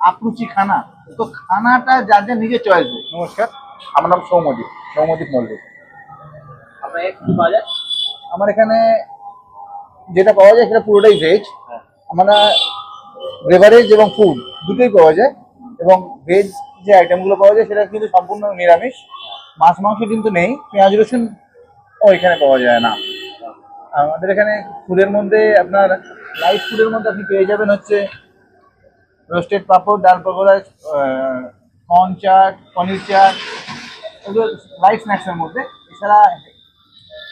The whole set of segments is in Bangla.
আপরুচি খানা তো খানাটা যার যার নিজের চয়েস নমস্কার। আমার নাম সৌমদীপ সৌমদীপ মল্লিক। আপনার এখানে কি পাওয়া যায় আমার এখানে যেটা পাওয়া যায় সেটা পুরোটাই ভেজ আমরা বেভারেজ এবং ফুড দুটোই পাওয়া যায়। এবং ভেজ যে আইটেমগুলো পাওয়া যায় সেটা কিন্তু সম্পূর্ণ নিরামিষ। মাছ মাংস কিন্তু নেই পেঁয়াজ রসুন ও এখানে পাওয়া যায় না। আমাদের এখানে ফুডের মধ্যে আপনার লাইট ফুডের মধ্যে আপনি পেয়ে যাবেন হচ্ছে রোস্টেড পাঁপড়, ডাল পকোড়া কর্ন চাট পনির চাট এগুলো লাইট স্ন্যাক্সের মধ্যে। এছাড়া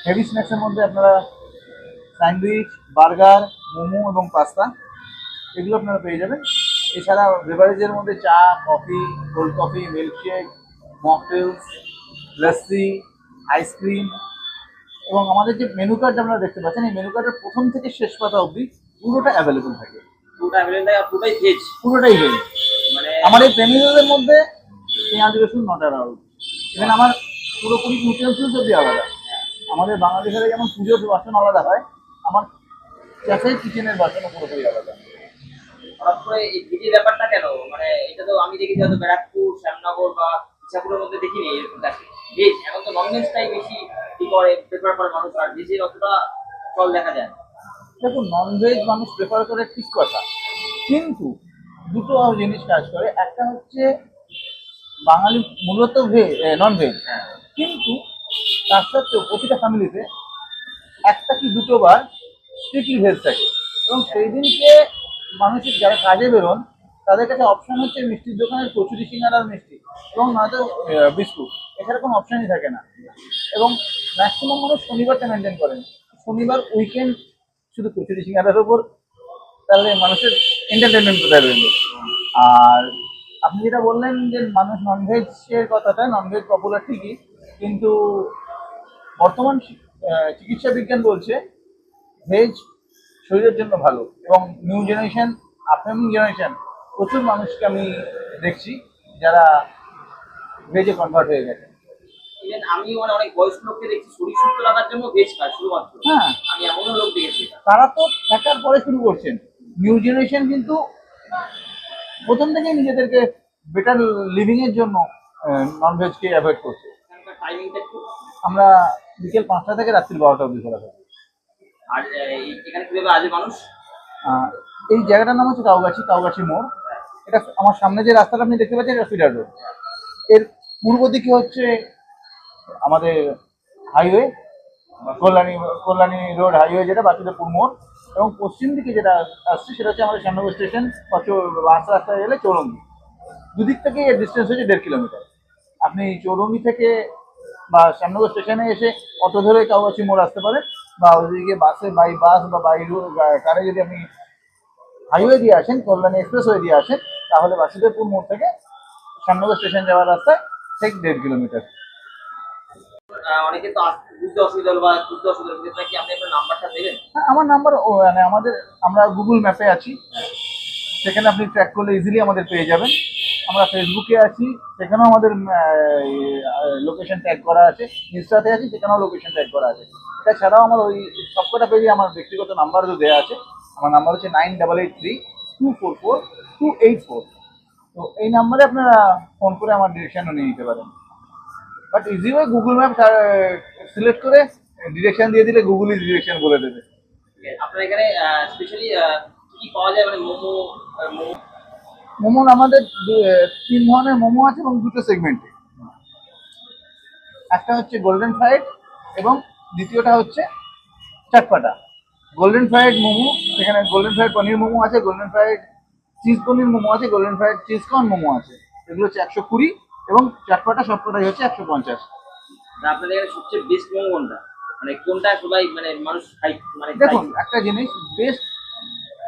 হেভি স্ন্যাক্সের মধ্যে আপনারা স্যান্ডউইচ বার্গার মোমো এবং পাস্তা এগুলো আপনারা পেয়ে যাবেন। এছাড়া বেভারেজের মধ্যে চা coffee cold coffee milkshake mocktails lassi ice cream এবং আমাদের যে মেনু কার্ড আপনারা দেখতে পাচ্ছেন, এই মেনু কার্ডের প্রথম থেকে শেষ পাতা অবধি পুরোটা অ্যাভেলেবল থাকে। পুরোটাই ভেজ পুরোটাই ভেজ মানে আমার এই মধ্যে পেঁয়াজ রসুন নট অ্যালাউড এখানে আমার পুরোপুরি ইউটেন্সিলস অব্দি আলাদা। আমাদের বাংলাদেশের যেমন পুজোর বাসন আলাদা হয় আমার ক্যাফে কিচেনের বাসনও পুরোপুরি আলাদা। হঠাৎ করে এই ভেজের ব্যাপারটা কেন? মানে এটা তো আমি হয়তো ব্যারাকপুর শ্যামনগর বা ইচ্ছাপুরের মধ্যে দেখিনি এরকম ভেজ এখন তো নন ভেজটাই বেশি করে প্রেফার করে মানুষ। আর ভেজের অতটা চল দেখা যায়। দেখুন ননভেজ মানুষ প্রেফার করে ঠিক কথা। কিন্তু দুটো জিনিস কাজ করে। একটা হচ্ছে বাঙালি মূলত ভেজ ননভেজ কিন্তু তার সত্ত্বেও প্রতিটা ফ্যামিলিতে একটা কি দুটো বার স্ট্রিক্টলি ভেজ থাকে। এবং সেই দিনকে মানুষের যারা কাজে বেরোন তাদের কাছে অপশন হচ্ছে মিষ্টির দোকানের কচুরি সিঙ্গারার মিষ্টি। এবং নয়তো বিস্কুট। এছাড়া কোনো অপশনই থাকে না। এবং ম্যাক্সিমাম মানুষ শনিবারটা মেনটেন করেন। শনিবার উইকেন্ড শুধু কচুরি সিঙ্গারার উপর, তাহলে মানুষের এন্টারটেনমেন্ট কোথায় রইল? আর আপনি যেটা বললেন যে মানুষ ননভেজের কথাটা ননভেজ পপুলার ঠিকই, কিন্তু বর্তমান চিকিৎসা বিজ্ঞান বলছে ভেজ শরীরের জন্য ভালো। এবং নিউ জেনারেশন আপকামিং জেনারেশন প্রচুর মানুষকে আমি দেখছি যারা ভেজে কনভার্ট হয়ে গেছে। ইভেন আমি মানে অনেক বয়স্ক লোককে দেখছি শরীর সুস্থ রাখার জন্য ভেজ খায় শুধুমাত্র হ্যাঁ। আমি এমনও লোক দেখেছি। তারা তো থাকার পরে শুরু করছেন। নিউ জেনারেশন কিন্তু প্রথম থেকেই নিজেদেরকে বেটার লিভিং এর জন্য ননভেজকে অ্যাভয়েড করছে। টাইমিংটা আমরা বিকেল পাঁচটা থেকে রাত্রি বারোটা অবধি খোলা থাকে আর এখানে কীভাবে আসবে মানুষ? এই জায়গাটার নাম হচ্ছে কাউগাছি কাউগাছি মোড়। এটা আমার সামনে যে রাস্তাটা আপনি দেখতে পাচ্ছেন এটা ফিডার রোডের পূর্ব দিকে হচ্ছে আমাদের highway Kalyani Kalyani road highway যেটা বাসুদেবপুর মোড়, এবং পশ্চিম দিকে যেটা আসছে, সেটা হচ্ছে আমাদের শ্যামনগর স্টেশন বাস রাস্তায় গেলে চৌরঙ্গি। দুদিক থেকে এর ডিস্টেন্স হচ্ছে দেড় কিলোমিটার আপনি চৌরঙ্গি থেকে বা শ্যামনগর স্টেশনে এসে অটো ধরে কাউগাছি মোড় আসতে পারেন, বা ওইদিকে বাসে বাই বাস বা বাই কারে যদি আপনি হাইওয়ে দিয়ে আসেন, কল্যাণী এক্সপ্রেসওয়ে দিয়ে আসেন, তাহলে বাসুদেবপুর মোড় থেকে শ্যামনগর স্টেশন যাওয়ার রাস্তায় ঠিক দেড় কিলোমিটার অনেকে তো বুঝতে অসুবিধা বা বুঝতে অসুবিধা কি আপনি আপনার নাম্বারটা দেবেন? হ্যাঁ, আমার নাম্বার মানে আমাদের আমরা গুগল ম্যাপে আছি। সেখানে আপনি ট্র্যাক করলে ইজিলি আমাদের পেয়ে যাবেন। আমরা ফেসবুকে আছি সেখানেও আমাদের লোকেশন ট্যাগ করা আছে। ইনস্টাতে আছি সেখানেও লোকেশন ট্যাগ করা আছে। এটা ছাড়াও আমার ওই সবকটা পেজে আমার ব্যক্তিগত নাম্বারও দেওয়া আছে। আমার নাম্বার হচ্ছে nine double eight three two four four two eight four তো এই নাম্বারে আপনারা ফোন করে আমার ডিরেকশনও নিয়ে নিতে পারেন। But easy way Google map select করে ডিরেকশন দিয়ে দিলে গুগলই ডিরেকশন বলে দেবে। আপনার এখানে স্পেশালি কি পাওয়া যায়? মানে মোমো মোমো। আমাদের তিন ধরনের মোমো আছে এবং দুটো সেগমেন্টে একটা হচ্ছে গোল্ডেন ফ্রাইড এবং দ্বিতীয়টা হচ্ছে চাটপাটা গোল্ডেন ফ্রাইড মোমো সেখানে গোল্ডেন ফ্রাইড পনির মোমো আছে golden fried cheese paneer momo আছে golden fried cheese corn momo আছে। এগুলো হচ্ছে একশো কুড়ি এবং চটপাটা সবকটাই হচ্ছে একশো পঞ্চাশ। আপনাদের এখানে সবচেয়ে বেস্ট মোমো কোনটা? মানে কোনটা সবাই মানে মানুষ খাই মানে দেখুন একটা জিনিস বেস্ট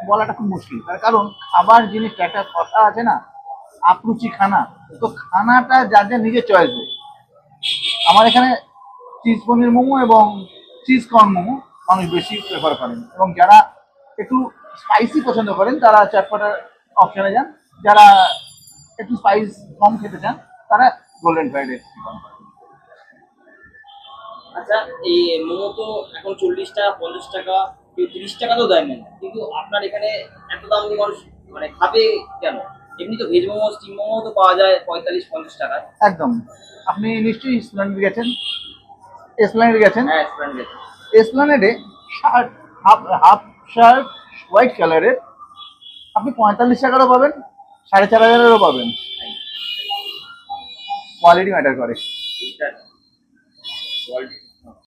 বলাটা খুব মুশকিল। তার কারণ খাবার জিনিসটা একটা কথা আছে না? আপরুচি খানা। তো খানাটা যার যার নিজের চয়েস আমার এখানে চিজ পনির মোমো এবং চিজ কর্ন মোমো মানুষ বেশি প্রেফার করেন। এবং যারা একটু স্পাইসি পছন্দ করেন তারা চটপটার অপশনে যান। যারা একটু স্পাইস কম খেতে চান তারা গোল্ডেন ফ্রাইডে আচ্ছা এই মোমো তো এখন চল্লিশ টাকা পঞ্চাশ টাকা কেউ তিরিশ টাকা তো দেয় না কিন্তু আপনার এখানে এত দাম দিয়ে মানুষ মানে খাবে কেন? এমনি তো ভেজ মোমো স্টিম মোমো তো পাওয়া যায় পঁয়তাল্লিশ পঞ্চাশ টাকায় একদম। আপনি নিশ্চয়ই এসপ্ল্যানেড গেছেন? এসপ্ল্যানেড গেছেন? হ্যাঁ Splendor এসপ্ল্যানেডে shirt half half shirt white কালারের আপনি পঁয়তাল্লিশ টাকারও পাবেন সাড়ে চার হাজারেরও পাবেন। কোয়ালিটি ম্যাটার করে।